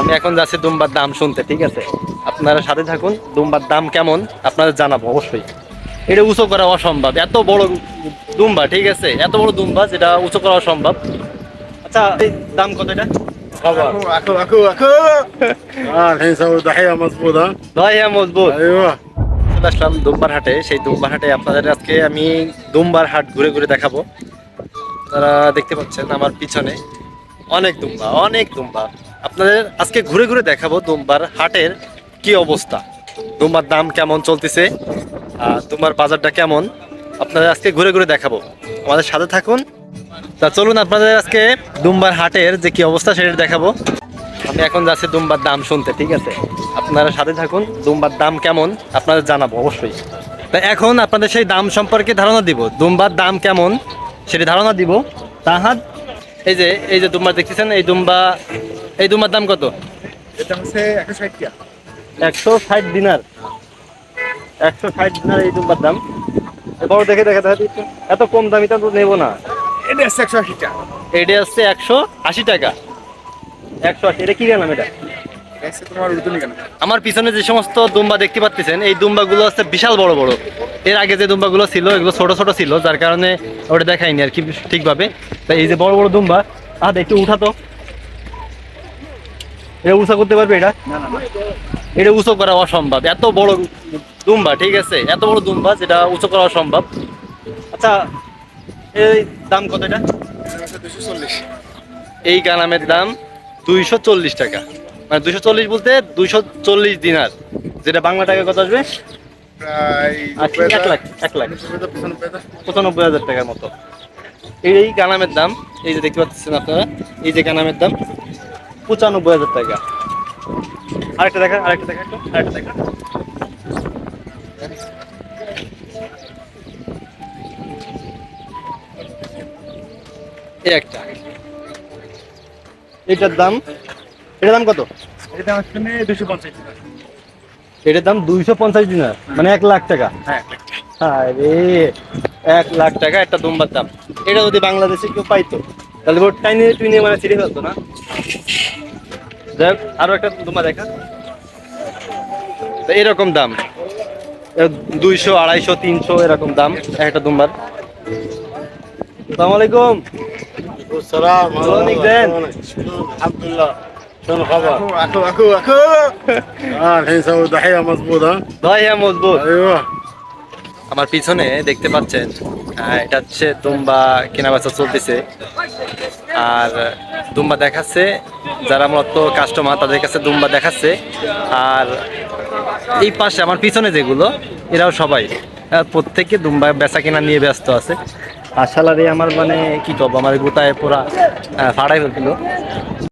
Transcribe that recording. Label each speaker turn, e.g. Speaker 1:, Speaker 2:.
Speaker 1: আমি এখন যাচ্ছি দুম্বার দাম শুনতে ঠিক আছে? আপনারা সাথে থাকুন দুম্বার দাম কেমন আপনাদের জানাব অবশ্যই। এটা উঁচু করা অসম্ভব এত বড় দুম্বা ঠিক আছে? এত বড় দুম্বা যেটা উঁচু করা অসম্ভব। আচ্ছা দাম কত এটা? হাটে। সেই হাটে আপনাদের আজকে আমি হাট ঘুরে ঘুরে দেখাবো। তারা দেখতে পাচ্ছেন আমার পিছনে অনেক দুম্বা অনেক দুম্বা। আপনাদের আজকে ঘুরে ঘুরে দেখাবো দুম্বার হাটের কি অবস্থা। দুম্বার দাম কেমন চলতেছে, আর দুম্বার বাজারটা কেমন, আপনাদের আজকে ঘুরে ঘুরে দেখাবো। আমাদের সাথে থাকুন। তা চলুন আপনাদের আজকে দুম্বার হাটের যে কি অবস্থা সেটা দেখাবো। আমি এখন যাচ্ছি দুম্বার দাম শুনতে, ঠিক আছে? আপনারা সাথে থাকুন, দুম্বার দাম কেমন, আপনাদের জানাব অবশ্যই। তা এখন আপনাদের সেই দাম সম্পর্কে ধারণা দিব, দুম্বার দাম কেমন সেটি ধারণা দিব। তাহার এই যে এই যে দুম্বার দেখতেছেন, এই দুম্বা এই দুম্বার দাম কত?
Speaker 2: এটা হচ্ছে একশো ষাট টাকা।
Speaker 1: একশো ষাট দিনার। একশো ষাট দিনার এই দুম্বার দাম। বড় দেখে দেখে দেখে। এত কম দামিটা তো নেব না।
Speaker 2: এটা হচ্ছে একশো আশি টাকা।
Speaker 1: এটা হচ্ছে একশো আশি টাকা। একশো আশি এটা কি গেলাম এটা? আমার পিছনে যে সমস্ত দুম্বা দেখতে পাচ্ছেন এই দুম্বাগুলো হচ্ছে বিশাল বড় বড়। এর আগে যে দুম্বাগুলো ছিল এগুলো ছোট ছোট ছিল যার কারণে ওটা দেখাইনি আর কি ঠিকভাবে। তাই এই যে বড় বড় দুম্বা আহ একটু উঠাতো। এটা উঁচা করতে পারবে এটা? এটা উঁচু করা অসম্ভব। এত বড় দুম্বা ঠিক আছে? এত বড় দুম্বা যেটা উঁচু করা অসম্ভব। আচ্ছা এই দাম কত এটা? এই গানামের দাম দুইশো চল্লিশ টাকা। মানে দুইশো চল্লিশ বলতে দুইশো চল্লিশ দিনার। যেটা বাংলা টাকা কত আসবে? এক লাখ, এক লাখ।
Speaker 2: পঁচানব্বই হাজার
Speaker 1: পঁচানব্বই হাজার টাকার মতো। এই গানামের দাম এই যে দেখতে পাচ্ছেন আপনারা এই যে গানামের দাম। পঁচানব্বই হাজার টাকা। আরেকটা দেখা আরেকটা দেখা একটু আরেকটা দেখা। এই একটা। এটার দাম এটার দাম কত?
Speaker 2: এটা হচ্ছে দুশো পঞ্চাশ
Speaker 1: এটার দাম দুইশো পঞ্চাশ দিনার মানে এক লাখ টাকা।
Speaker 2: হ্যাঁ
Speaker 1: আরে এক লাখ টাকা একটা দুম্বার দাম। এটা যদি বাংলাদেশে কেউ পাইতো তাহলে ওর টাইনে তুই নিয়ে মানে ছিঁড়ে ফেলতো না? যাই হোক আরো একটা দুম্বা দেখা তো এরকম দাম দুইশো আড়াইশো তিনশো এরকম দাম একটা দুম্বার আসসালামু আলাইকুম
Speaker 2: السلام
Speaker 1: شلونك زين؟
Speaker 2: الحمد لله شلون الخبر؟ اخو اخو اخو اه الحين سووا ضحيه مضبوط ها
Speaker 1: ভাই হ্যাঁ মজবুত
Speaker 2: ايوه
Speaker 1: আমার পিছনে দেখতে পাচ্ছেন এটা হচ্ছে দুম্বা কেনা বেচা চলতেছে। আর দুম্বা দেখাচ্ছে, যারা মূলত কাস্টমার তাদের কাছে দুম্বা দেখাচ্ছে। আর এই পাশে আমার পিছনে যেগুলো, এরাও সবাই প্রত্যেকে দুম্বা বেচা কেনা নিয়ে ব্যস্ত আছে। আর সালারে আমার মানে কি করব? আমার গোটায় পুরা ফাড়াই ফেলছিল